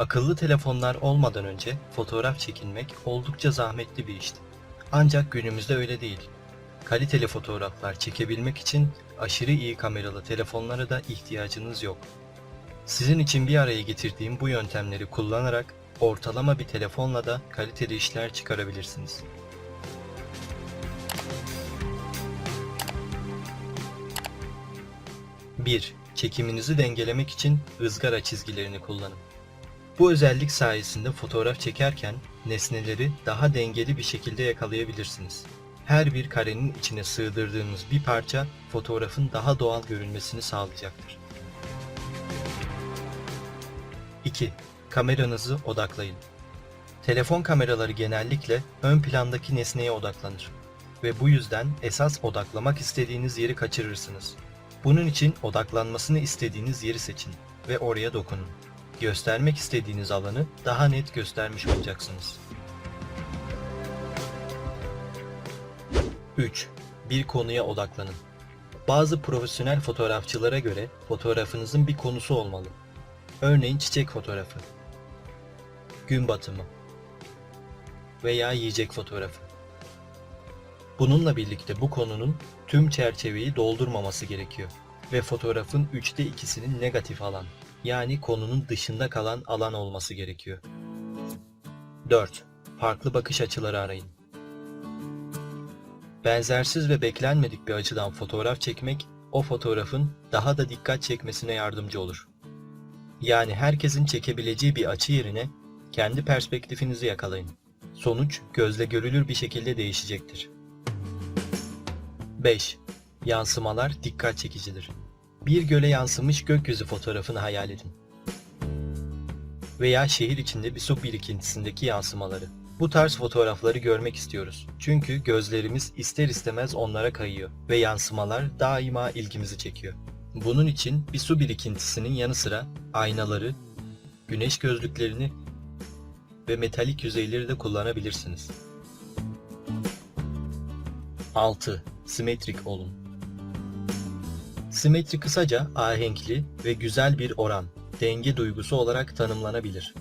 Akıllı telefonlar olmadan önce fotoğraf çekinmek oldukça zahmetli bir işti. Ancak günümüzde öyle değil. Kaliteli fotoğraflar çekebilmek için aşırı iyi kameralı telefonlara da ihtiyacınız yok. Sizin için bir araya getirdiğim bu yöntemleri kullanarak ortalama bir telefonla da kaliteli işler çıkarabilirsiniz. Bir, Çekiminizi dengelemek için ızgara çizgilerini kullanın. Bu özellik sayesinde fotoğraf çekerken nesneleri daha dengeli bir şekilde yakalayabilirsiniz. Her bir karenin içine sığdırdığınız bir parça fotoğrafın daha doğal görünmesini sağlayacaktır. 2. Kameranızı odaklayın. Telefon kameraları genellikle ön plandaki nesneye odaklanır ve bu yüzden esas odaklamak istediğiniz yeri kaçırırsınız. Bunun için odaklanmasını istediğiniz yeri seçin ve oraya dokunun. Göstermek istediğiniz alanı daha net göstermiş olacaksınız. 3. Bir konuya odaklanın. Bazı profesyonel fotoğrafçılara göre fotoğrafınızın bir konusu olmalı. Örneğin çiçek fotoğrafı, gün batımı veya yiyecek fotoğrafı. Bununla birlikte bu konunun tüm çerçeveyi doldurmaması gerekiyor ve fotoğrafın üçte ikisinin negatif alan yani konunun dışında kalan alan olması gerekiyor. 4. Farklı bakış açıları arayın. Benzersiz ve beklenmedik bir açıdan fotoğraf çekmek o fotoğrafın daha da dikkat çekmesine yardımcı olur. Yani herkesin çekebileceği bir açı yerine kendi perspektifinizi yakalayın. Sonuç gözle görülür bir şekilde değişecektir. 5. Yansımalar dikkat çekicidir. Bir göle yansımış gökyüzü fotoğrafını hayal edin. Veya şehir içinde bir su birikintisindeki yansımaları. Bu tarz fotoğrafları görmek istiyoruz. Çünkü gözlerimiz ister istemez onlara kayıyor ve yansımalar daima ilgimizi çekiyor. Bunun için bir su birikintisinin yanı sıra aynaları, güneş gözlüklerini ve metalik yüzeyleri de kullanabilirsiniz. 6. Simetrik olun. Simetri kısaca ahenkli ve güzel bir oran, denge duygusu olarak tanımlanabilir.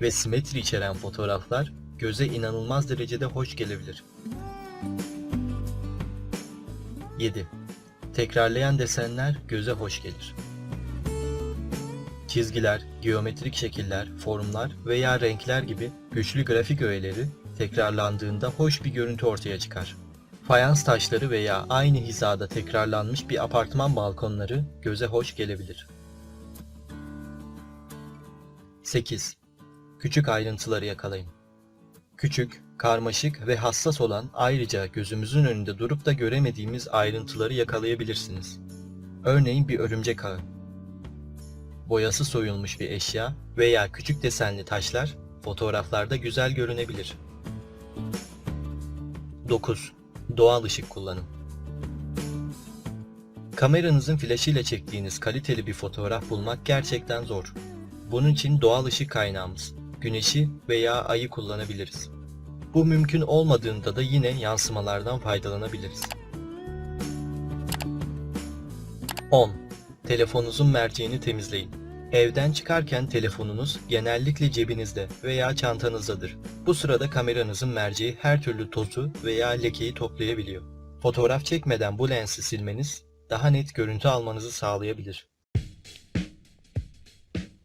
Ve simetri içeren fotoğraflar göze inanılmaz derecede hoş gelebilir. 7. Tekrarlayan desenler göze hoş gelir. Çizgiler, geometrik şekiller, formlar veya renkler gibi güçlü grafik öğeleri tekrarlandığında hoş bir görüntü ortaya çıkar. Fayans taşları veya aynı hizada tekrarlanmış bir apartman balkonları göze hoş gelebilir. 8. Küçük ayrıntıları yakalayın. Küçük, karmaşık ve hassas olan ayrıca gözümüzün önünde durup da göremediğimiz ayrıntıları yakalayabilirsiniz. Örneğin bir örümcek ağı, boyası soyulmuş bir eşya veya küçük desenli taşlar fotoğraflarda güzel görünebilir. 9. Doğal ışık kullanın. Kameranızın flaşıyla çektiğiniz kaliteli bir fotoğraf bulmak gerçekten zor. Bunun için doğal ışık kaynağımız, güneşi veya ayı kullanabiliriz. Bu mümkün olmadığında da yine yansımalardan faydalanabiliriz. 10. Telefonunuzun merceğini temizleyin. Evden çıkarken telefonunuz genellikle cebinizde veya çantanızdadır. Bu sırada kameranızın merceği her türlü tozu veya lekeyi toplayabiliyor. Fotoğraf çekmeden bu lensi silmeniz daha net görüntü almanızı sağlayabilir.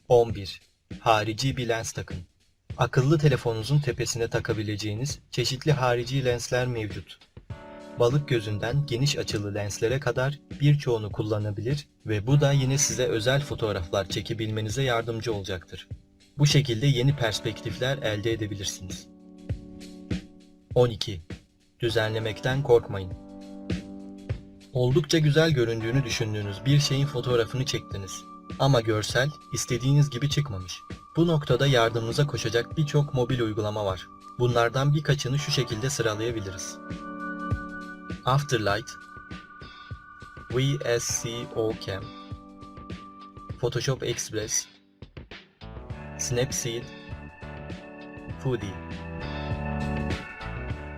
11. Harici bir lens takın. Akıllı telefonunuzun tepesine takabileceğiniz çeşitli harici lensler mevcut. Balık gözünden geniş açılı lenslere kadar birçoğunu kullanabilir ve bu da yine size özel fotoğraflar çekebilmenize yardımcı olacaktır. Bu şekilde yeni perspektifler elde edebilirsiniz. 12. Düzenlemekten korkmayın. Oldukça güzel göründüğünü düşündüğünüz bir şeyin fotoğrafını çektiniz. Ama görsel istediğiniz gibi çıkmamış. Bu noktada yardımınıza koşacak birçok mobil uygulama var. Bunlardan birkaçını şu şekilde sıralayabiliriz. Afterlight, VSCO Cam, Photoshop Express, Snapseed, Foodie.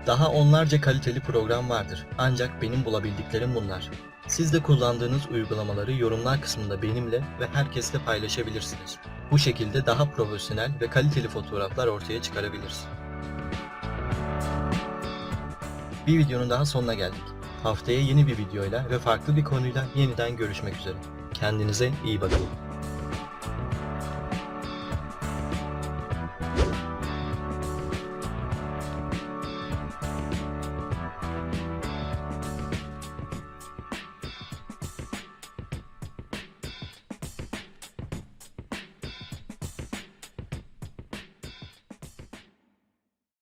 Daha onlarca kaliteli program vardır ancak benim bulabildiklerim bunlar. Siz de kullandığınız uygulamaları yorumlar kısmında benimle ve herkesle paylaşabilirsiniz. Bu şekilde daha profesyonel ve kaliteli fotoğraflar ortaya çıkarabilirsin. Bir videonun daha sonuna geldik. Haftaya yeni bir videoyla ve farklı bir konuyla yeniden görüşmek üzere. Kendinize iyi bakın.